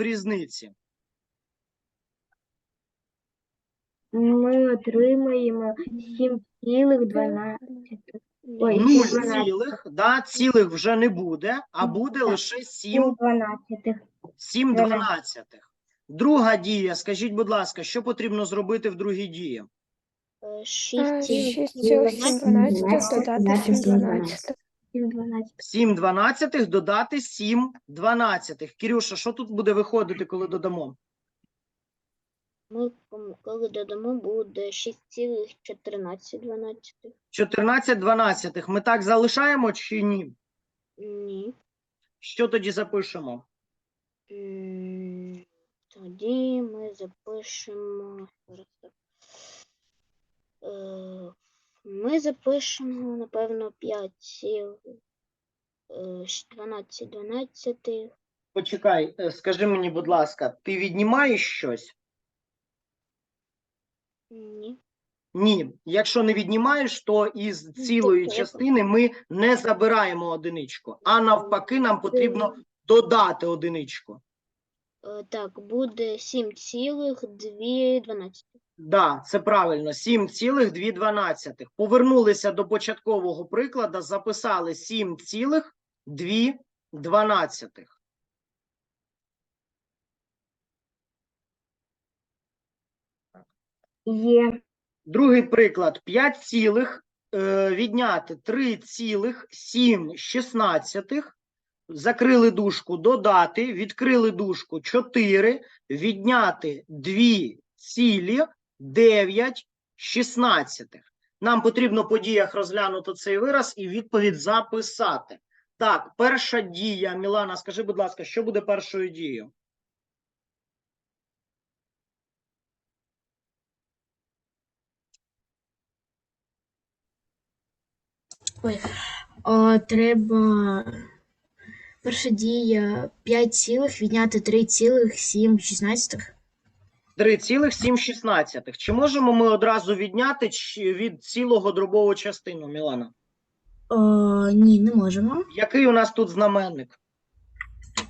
в різниці? Ми отримаємо 7,12. Ой, Нуль 12. цілих, да, цілих вже не буде, а буде лише 7 12. 7 дванадцятих. Друга дія, скажіть, будь ласка, що потрібно зробити в другій дії? Е, 6 6 цілих 7 12 додати 7,12. 7 дванадцятих додати 7 дванадцятих. Кирюша, що тут буде виходити, коли додамо? Ми коли додамо, буде 6,14. 14 дванадцятих. Ми так залишаємо чи ні? Ні. Що тоді запишемо? М, Тоді ми запишемо. зараз так. Е, Ми запишемо, напевно, 5 цілих е, 12 12. Почекай, е, скажи мені, будь ласка, ти віднімаєш щось? Ні. Ні. Якщо не віднімаєш, то із цілої треба. частини ми не забираємо одиничку, а навпаки, нам потрібно додати одиничку. Е, Так, буде 7,2. Да, це правильно. 7,2. Повернулися до початкового прикладу, записали 7,2. Є. Другий приклад 5 цілих е, відняти 3,7 закрили дужку, додати, відкрили дужку 4, відняти 2 цілі 9 шістнадцятих. Нам потрібно по діях розглянути цей вираз і відповідь записати. Так, перша дія, Мілана, скажи, будь ласка, що буде першою дією? О, треба перша дія 5 цілих відняти 3 цілих 7 шістнадцятих. 3,7. Чи можемо ми одразу відняти від цілого дробову частину, Мілана? О, ні, не можемо. Який у нас тут знаменник?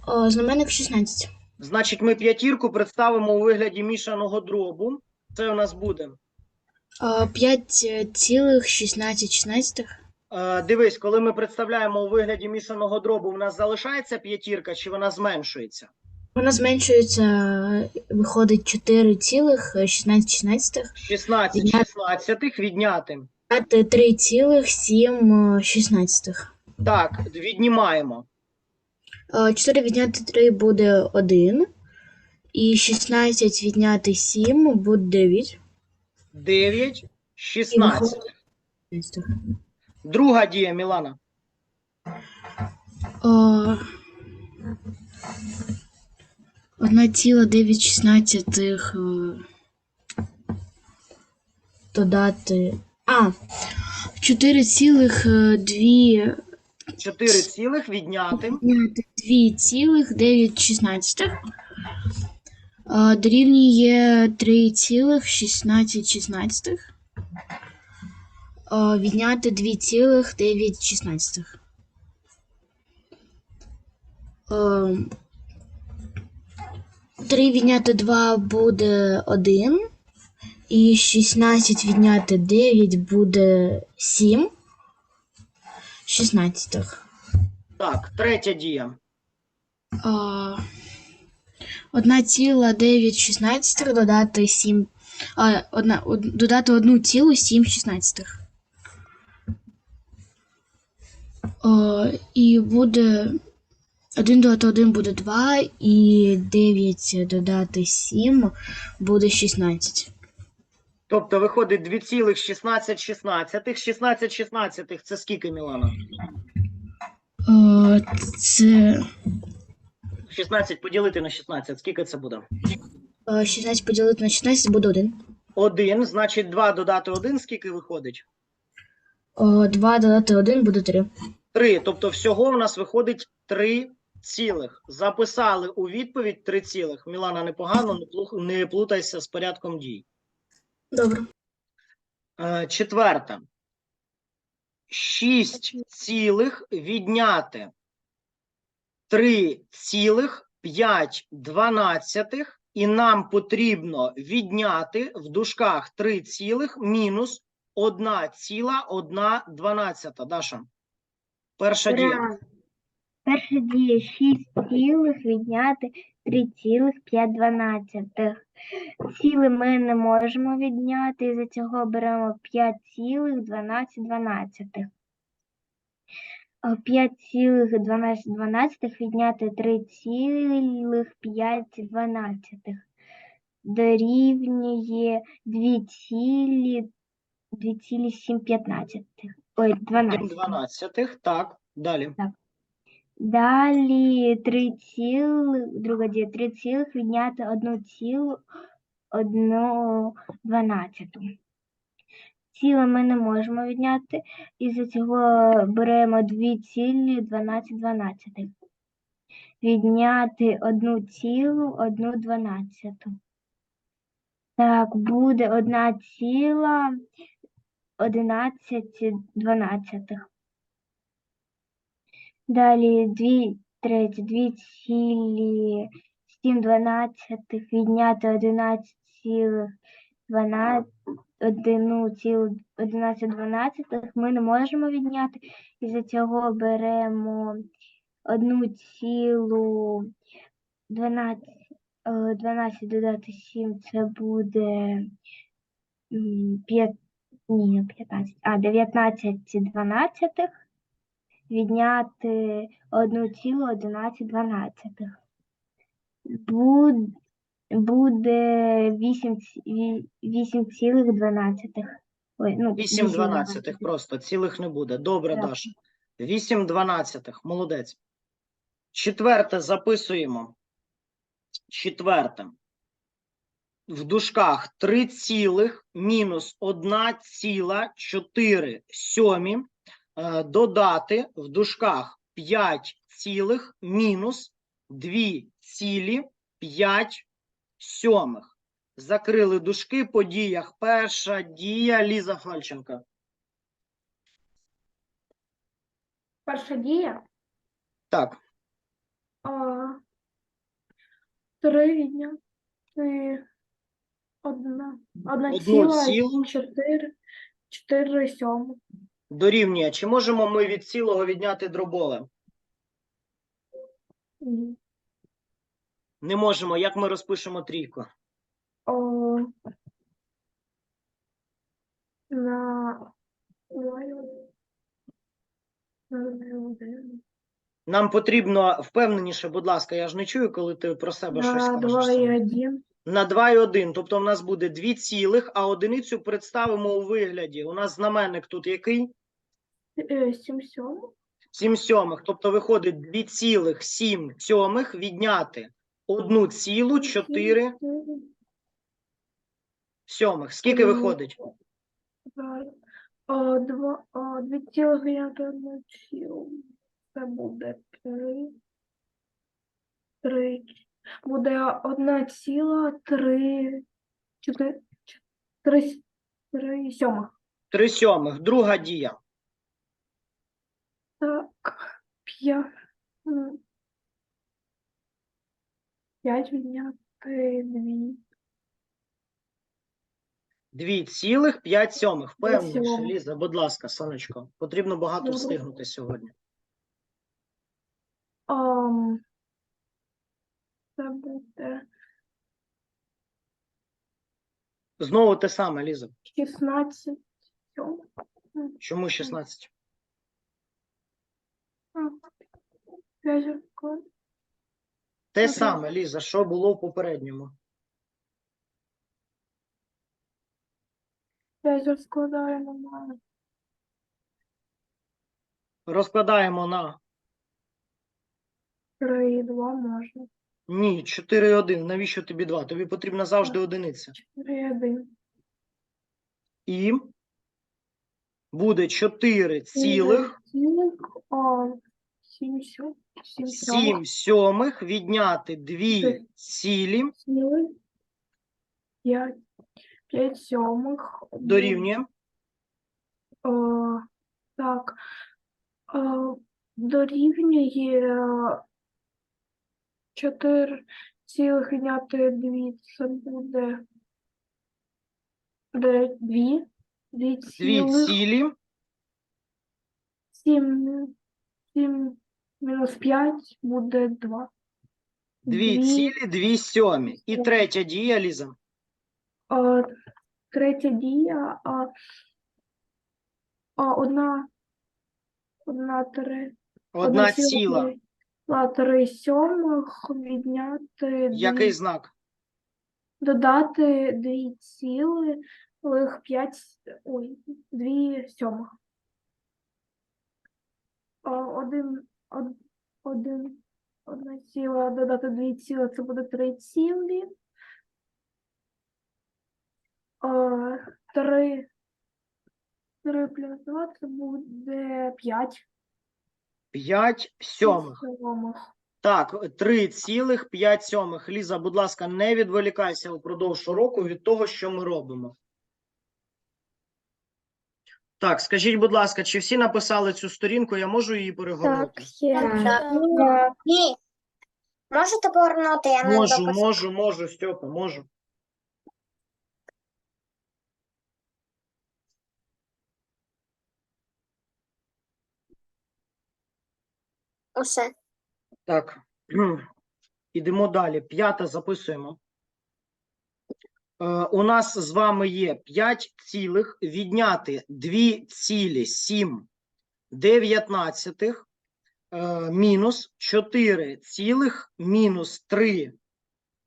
О, знаменник 16. Значить, ми п'ятірку представимо у вигляді мішаного дробу. Це у нас буде. О, 5 цілих 16 шістнадцятих. Е, дивись, коли ми представляємо у вигляді мішаного дробу, у нас залишається п'ятірка чи вона зменшується? Вона зменшується, виходить 4 цілих 16 шістнадцятих. 16 Відняти. шістнадцятих відняти. Відняти 3 цілих 7 шістнадцятих. Так, віднімаємо. О, 4 відняти 3 буде 1. І 16 відняти 7 буде 9. 9, 16. Друга дія, Мілана. О, 1,9 е, додати. А, 4,2 4 цілих відняти. відняти 2,9 е, дорівнює 3,16 шістнадцятих. Е, Відняти 2,9 шістнадцятих. Е, 3 відняти 2 буде 1. І 16 відняти 9 буде 7 шістнадцятих. Так, третя дія. А, 1,9 додати 7. А, одна, од, додати 1,7 шістнадцятих. А, і буде 1 додати 1 буде 2, і 9 додати 7 буде 16. Тобто виходить 2,16 16. 16 16 це скільки, Мілана? А, це 16 поділити на 16, скільки це буде? а, 16 поділити на 16 буде 1. 1, значить 2 додати 1, скільки виходить? 2 додати 1 буде 3. 3. Тобто всього у нас виходить 3 цілих. Записали у відповідь 3 цілих. Мілана, непогано, не, плутайся з порядком дій. Добре. Е, Четверта. 6 цілих відняти 3 цілих 5 дванадцятих, і нам потрібно відняти в дужках 3 цілих мінус 1 ціла 1 дванадцята. Даша, перша дія. Ура! Перша дія 6 цілих відняти 3 цілих 5 дванадцятих. Ціли ми не можемо відняти, із-за цього беремо 5 цілих 12 дванадцятих. 5 цілих 12 дванадцятих відняти 3 цілих 5 дванадцятих. Дорівнює 2 цілі 2 цілі 7 п'ятнадцятих. Ой, 7 12. так, далі. Далі 3 цілих, друга дія 3 цілих відняти 1 цілу 1 дванадцяту. Ціле ми не можемо відняти, із-за цього беремо 2 цілі 12 дванадцятих. Відняти 1 цілу 1 дванадцяту. Так, буде 1 ціла 11 дванадцятих. Далі 2 треті, 2 цілі 7 дванадцятих відняти 11 цілих 12, 1 цілу 11 дванадцятих ми не можемо відняти. Із-за цього беремо 1 цілу 12, е, 12 додати 7, це буде 5, ні, 15, а 19 дванадцятих відняти 1,11. Буд- Буде 8, 8,12. Ой, ну, 8 дванадцятих просто, цілих не буде. Добре, Так. Даша. 8 дванадцятих, молодець. Четверте записуємо. Четверте. В дужках 3 цілих мінус 1 ціла 4 сьомі. Е, Додати в дужках 5 цілих мінус 2 цілі 5 сьомих. Закрили дужки по діях. Перша дія Ліза Фальченка. Перша дія. Так, А, три відняти одна. Одна Одну ціла, чотири, чотири сьомих. Дорівнює. Чи можемо ми від цілого відняти дробове? Ні. Не можемо. Як ми розпишемо трійку? О, на на. Нам потрібно впевненіше, будь ласка, я ж не чую, коли ти про себе щось на і один. На 2 і 1. Тобто в нас буде 2 цілих, а одиницю представимо у вигляді. У нас знаменник тут який? Е, Сім сьомих. 7 сьомих. Тобто виходить 2 цілих 7 сьомих відняти 1 цілу 4 сьомих. Скільки виходить? Зараз. Два, дві цілих відняти одну цілу. Це буде три. Три. Буде одна ціла, три, чотири, ч- три, с- три сьомих. 3 сьомих. Друга дія. Так, п'ять. м, П'ять відняти дві. 2 цілих 5 сьомих. Дві Впевненіше. Ліза, будь ласка, сонечко. Потрібно багато Добре. встигнути сьогодні. Ам, це буде Знову те саме, Ліза. 16 сьомих. Чому 16? М, П'ять відкладу. Те саме, Ліза, що було в попередньому. П'ять розкладаємо на Розкладаємо на три і два можна. ні, 4 і 1. Навіщо тобі 2? Тобі потрібна завжди одиниця. Чотири і один. І буде 4 цілих Цілих, а, сім сьом- сім 7 сьомих. сьомих відняти 2 Ти- цілі Цілих. П'ять. П'ять сьомих. дорівнює. О, так. О, дорівнює 4 цілих відняти 2, це буде 2, 2 Дві цілих цілі 7, 7 мінус 5 буде 2. Дві цілі, дві сьомі. І третя дія, Ліза. А, третя дія, а, а одна, одна три, Одна ціла. а, три сьомих відняти, Який дві, знак? додати дві цілих п'ять, ой, дві сьомих. А, один, од, один, одна ціла, додати дві ціла, це буде три цілі. А, три, три плюс два, це буде п'ять П'ять сьомих. сьомих. Так, три цілих п'ять сьомих. Ліза, будь ласка, не відволікайся упродовж уроку від того, що ми робимо. Так, скажіть, будь ласка, чи всі написали цю сторінку? Я можу її перегорнути? Ні. Можете повернути, я не Можу, допис- можу, можу, Стьопа, можу. Усе. Так, ідемо далі. П'яте записуємо. Е, у нас з вами є 5 цілих відняти 2 цілі 7 дев'ятнадцятих е, мінус 4 цілих мінус 3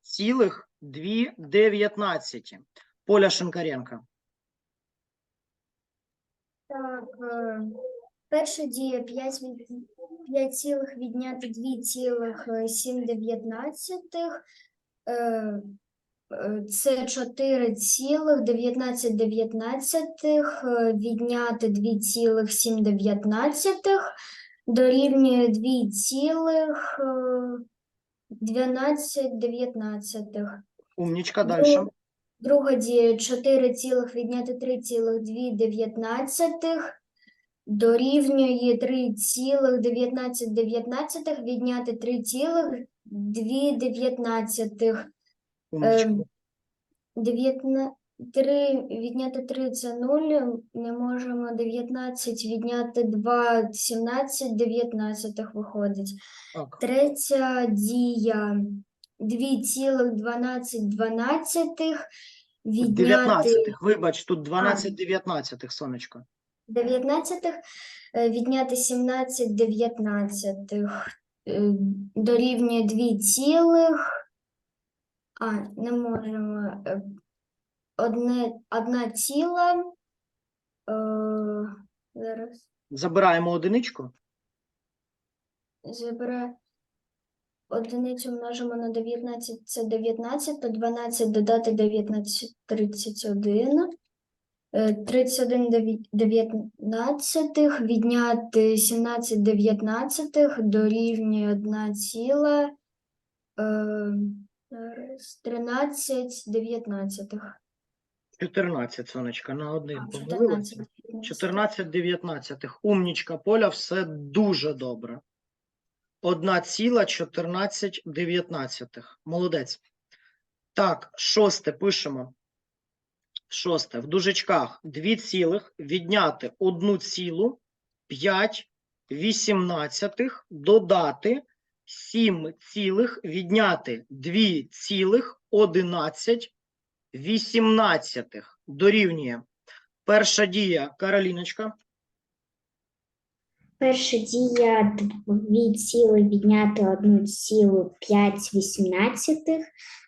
цілих 2 дев'ятнадцяті. Поля Шинкаренка. Так, е, перша дія 5, 5 цілих відняти 2 цілих 7 дев'ятнадцятих. Е, Це 4 цілих 19 дев'ятнадцятих е, відняти 2 цілих 7 дев'ятнадцятих дорівнює 2 цілих е, 12 дев'ятнадцятих. Умнічка, далі. Друга дія 4 цілих відняти 3 цілих 2 дев'ятнадцятих дорівнює 3 цілих 19 дев'ятнадцятих відняти 3 цілих 2 дев'ятнадцятих. Умнічка. Ем, 3 відняти 3 це 0, не можемо 19 відняти 2, 17 дев'ятнадцятих виходить. Так. Третя дія 2,12 дванадцятих відняти 19, вибач, тут 12 дев'ятнадцятих, сонечко. 19 е, відняти 17 дев'ятнадцятих е, дорівнює 2 цілих. А, не можемо. е, Одне, одна ціла. Е, зараз Забираємо одиничку. забере одиницю множимо на 19, це 19, то 12 додати 19, 31. Е, 31 дев'я- дев'ятнадцятих відняти 17 дев'ятнадцятих дорівнює 1 ціла. Е, зараз 13 дев'ятнадцятих. 14, сонечка, на один. Помилилася. 14 дев'ятнадцятих. 14 дев'ятнадцятих. Умнічка, Поля, все дуже добре. 1,14 дев'ятнадцятих. Молодець. Так, шосте пишемо. Шосте. В дужечках 2 цілих відняти 1 цілу 5 вісімнадцятих додати 7 цілих відняти 2 цілих 11 вісімнадцятих. Дорівнює. Перша дія Кароліночка. Перша дія 2 ціли відняти 1 цілу 5 вісімнадцятих.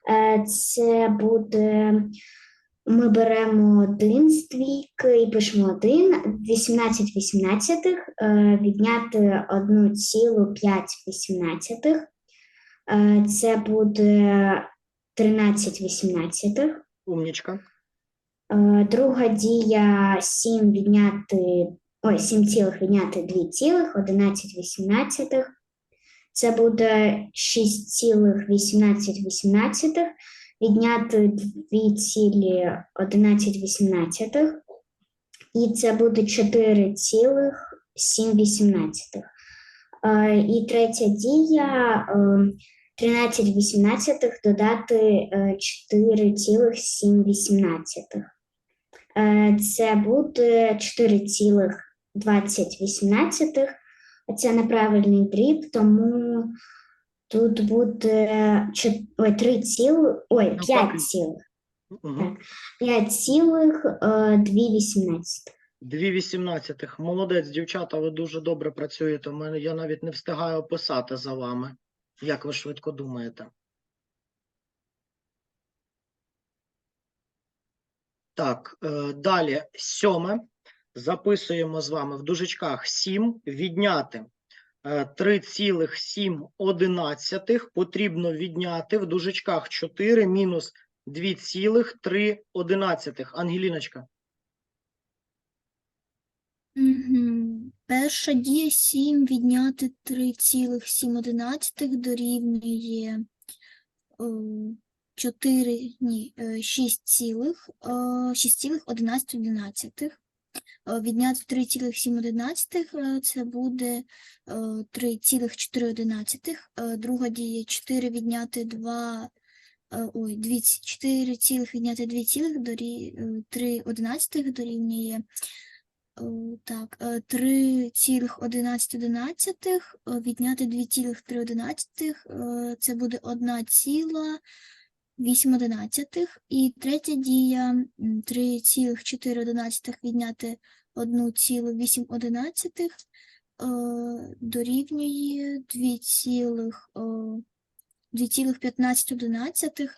Е, Це буде, ми беремо 1 з двійки і пишемо 1, 18 вісімнадцятих е, відняти 1 цілу 5 вісімнадцятих. Е, Це буде 13 вісімнадцятих. Умнічка. Е, Друга дія 7 відняти, ой, 7 цілих відняти 2 цілих, 11 вісімнадцятих. Це буде 6 цілих 18 вісімнадцятих, відняти 2 цілі 11 вісімнадцятих. І це буде 4 цілих 7 вісімнадцятих. Е, І третя дія 13 вісімнадцятих додати е, 4,7 Е, Це буде 4,20. Це неправильний дріб, тому тут буде 3 ціли, ой, 5 Навпаки. цілих. Угу. 5 цілих е, 2 вісімнадцятих. Дві вісімнадцятих. Молодець, дівчата, ви дуже добре працюєте. Мене я навіть не встигаю описати за вами, як ви швидко думаєте. Так, е, далі сьоме. Записуємо з вами в дужечках 7 відняти е, 3,7 потрібно відняти в дужечках 4 мінус 2,3. Ангеліночка. Угу. Перша дія 7 відняти 3,7 дорівнює е, 4, ні, е, 6 цілих, е, 6,11. Е, Відняти 3,7 е, це буде е, 3,4. Е, Друга дія 4 відняти 2, е, ой, 2, 4 цілих відняти 2 цілих, дорі, 3 одинадцятих дорівнює Так, е, 3,11 е, відняти 2,3 е, це буде 1,8. І третя дія м, 3,4 відняти 1,8 е, дорівнює 2,15 2,15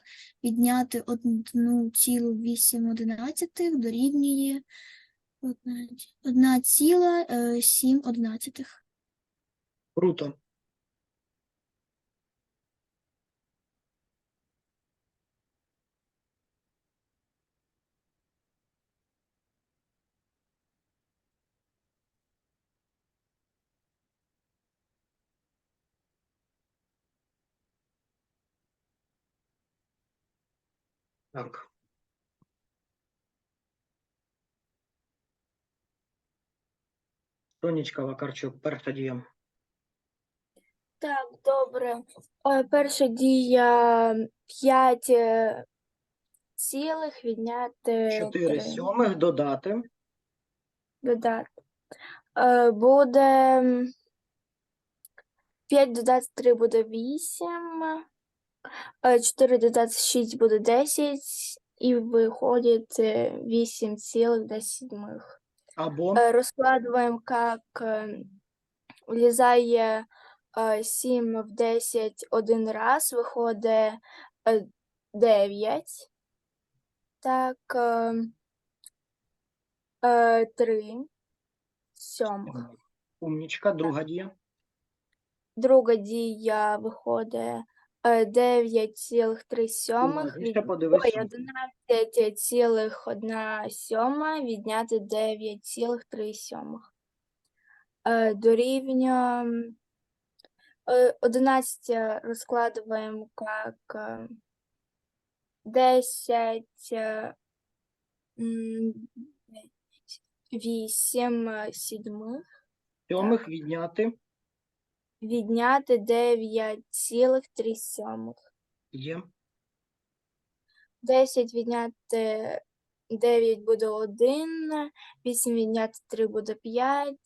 відняти 1,8 дорівнює Одна, ці- одна ціла е, сім одинадцятих. Круто. Так. Сонечка Вакарчук, перша дія. Так, добре. Е, Перша дія 5 цілих відняти 4 три. сьомих додати. додати. Е, Буде 5 додати 3 буде 8. 4 додати 6 буде 10. І виходить 8 цілих 10 седьмых. Або Э, Раскладываем, как э, влезає э, 7 в 10 один раз, виходить 9. Так, 3 сьомих. умнічка, друга дія. Друга дія виходить е, 9,3 сьомих. Уважніше від- подивись Ой, сюди. 11,1 сьома відняти 9,3 сьомих. Е, Дорівнює е, 11 розкладываем как е, 10, е, 8 седьмих Сьомих відняти відняти 9,3 сьомих. є. 10 відняти 9 буде 1, 8 відняти 3 буде 5,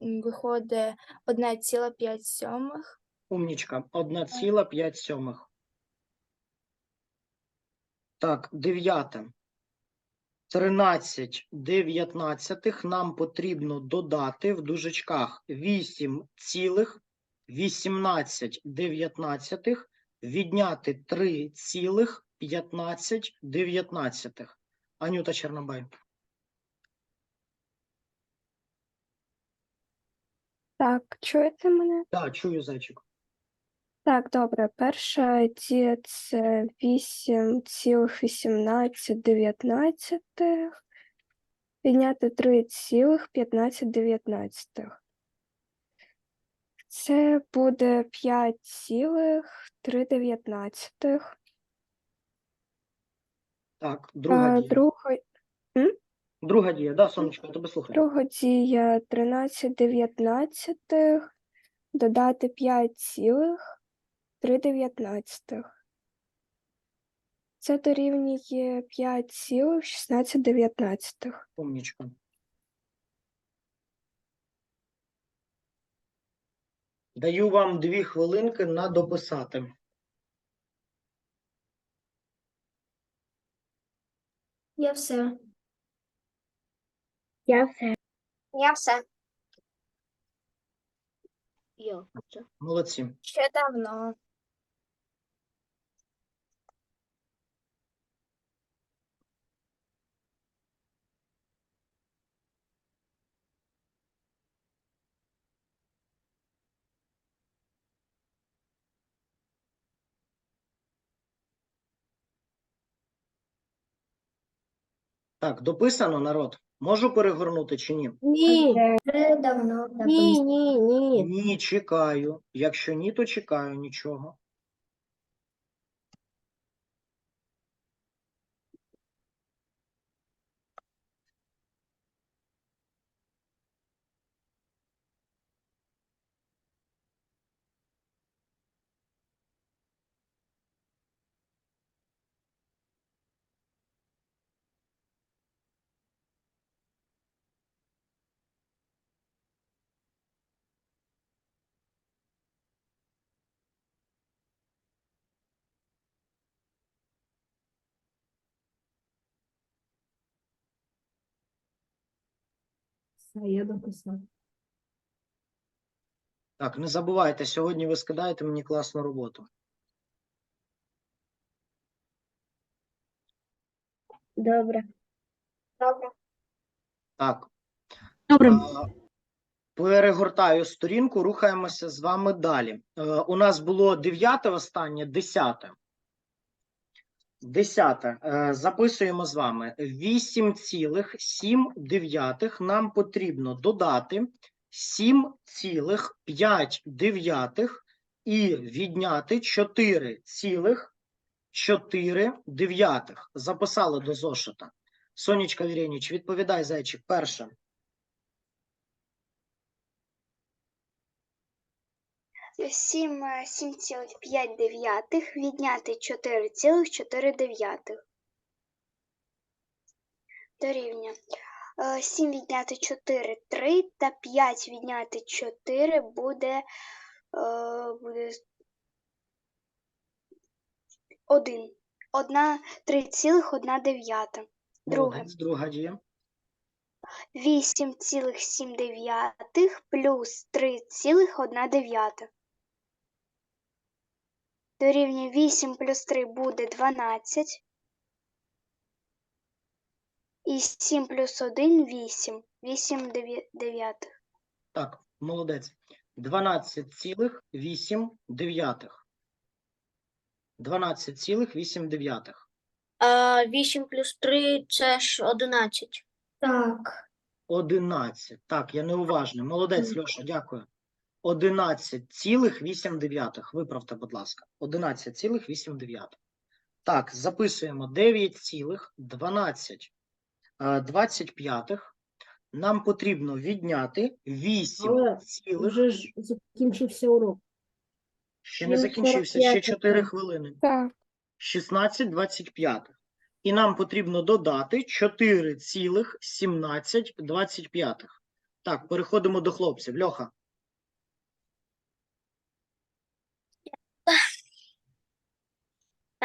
виходить 1,5 сьомих. Умнічка. 1,5 сьомих. Так, дев'яте. 13 дев'ятнадцятих нам потрібно додати в дужечках 8 цілих 18 дев'ятнадцятих відняти 3 цілих 15 дев'ятнадцятих. Анюта Чернобай. Так, чуєте мене? Так, чую, зайчик. Так, добре. Перша дія це 8,18 відняти 3,15 Це буде 5,3 Так, друга А дія. друга, Друга дія, да, сонечко, я тебе слухаю. друга дія 13 дев'ятнадцятих додати 5 цілих 3 дев'ятнадцятих. Це дорівнює 5,16 дев'ятнадцятих. Умнічка. Даю вам дві хвилинки на дописати. Я все. Я все. Я все. Я це. Молодці. Ще давно. Так, дописано, народ. Можу перегорнути чи ні? Ні, Вже давно ні, ні, ні. Ні, чекаю. Якщо ні, то чекаю нічого. Я дописав. Так, не забувайте, сьогодні ви скидаєте мені класну роботу. Добре. Добре. Так. Добре. А, Перегортаю сторінку, рухаємося з вами далі. Е, У нас було дев'яте останнє, десяте. Десяте. Е, Записуємо з вами 8,7 нам потрібно додати 7,5 і відняти 4,4. Записали до зошита. Сонечка Вірєніч, відповідай, зайчик, перше. Сім, е, відняти чотири цілих чотири дев'ятих. Дорівнює. Е, Сім відняти чотири три та п'ять відняти чотири буде, е, буде один. Одна три цілих одна дев'ята. Друге. Молодець, друга дія. 8,7 плюс 3,1 дев'ята. Дорівнює 8 плюс 3 буде 12. І 7 плюс 1 – 8. 8 дев'я- дев'ятих. Так, молодець. 12,8. 12,8. А 8 плюс 3 це ж 11. Так. 11. Так, я неуважний. Молодець, Льоша, дякую. 11,8. Виправте, будь ласка. 11,8. Так, записуємо 9,12. 25. Нам потрібно відняти 8, цілих. ж закінчився урок. ще не закінчився, ще 4 хвилини. Так, 16 25. І нам потрібно додати 4,17 25. Так, переходимо до хлопців. Льоха.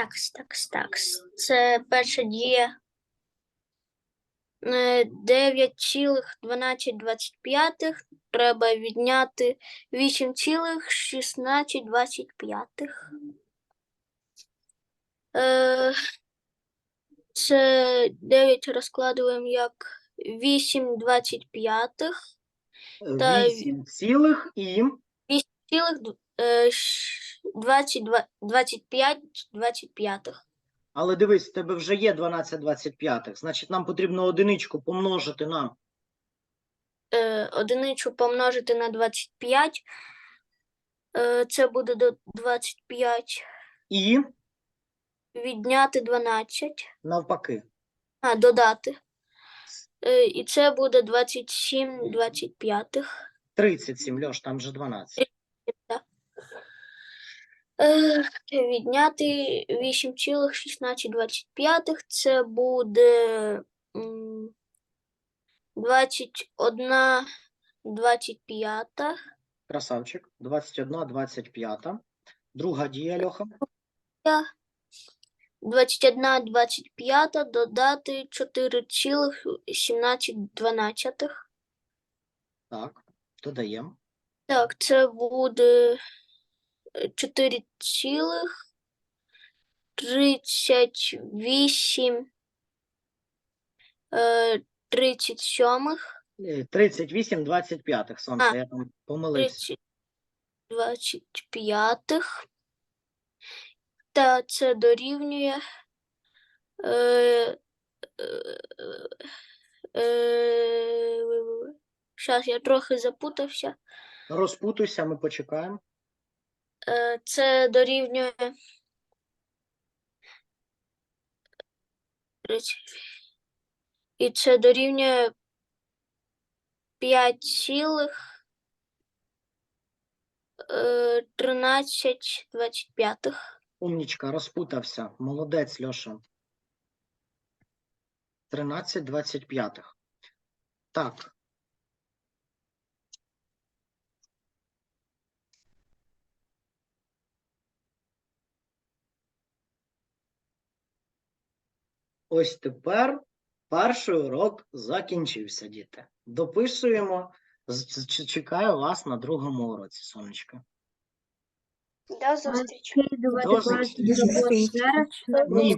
Такс, такс, такс. Це перша дія. Е, 9,1225 треба відняти 8,1625. Е, Це 9 розкладуємо як 8,25 Та- 8 цілих і цілих е, ш- 22 25 25. Але дивись, в тебе вже є 12 25. Значить, нам потрібно одиничку помножити на Е, Одиницю помножити на 25. Е, Це буде до 25. і Відняти 12. навпаки. А, додати. Е, І це буде 27 25. 37, Льош, там же 12. Е, відняти 8,1625. Це буде м, 21 25. Красавчик. 21, 25. Друга дія, Льоха. 21 25 додати 4,17. Так, додаємо. Так, це буде 4 цілих 38 е, 37 Е, 38, 25, сонце, А, я там помилився. 30 25 та це дорівнює е, е, е, Щас я трохи запутався. Розпутуйся, ми почекаємо. Е, Це дорівнює І це дорівнює 5 цілих е, 13 25. Умнічка, розпутався. Молодець, Льоша. 13, 25. Так. Ось тепер перший урок закінчився, діти. Дописуємо. Чекаю вас на другому уроці, сонечко. До зустрічі. До зустрічі. Ні,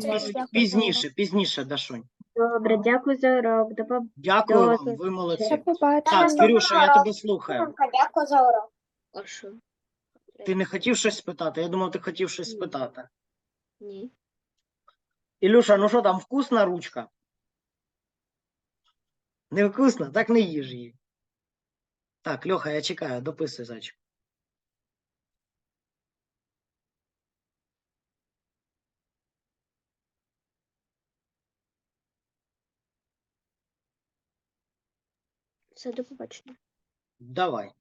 пізніше, пізніше, Дашунь. Добре, дякую за урок. До побачення. Дякую До вам, ви молодці. Так, Кирюша, я тебе слухаю. Дякую за урок. Ти не хотів щось спитати? Я думав, ти хотів щось спитати. Ні. Ілюша, ну що там, вкусна ручка? Не вкусна? Так не їж її. Так, Льоха, я чекаю, дописуй, зайчик. Все, до побачення. Давай.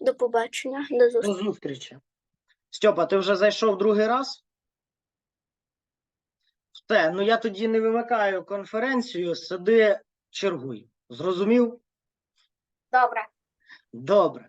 До побачення. До зустрічі. До зустрічі. Стьопа, ти вже зайшов другий раз? Все, ну я тоді не вимикаю конференцію, сиди, чергуй. Зрозумів? Добре. Добре.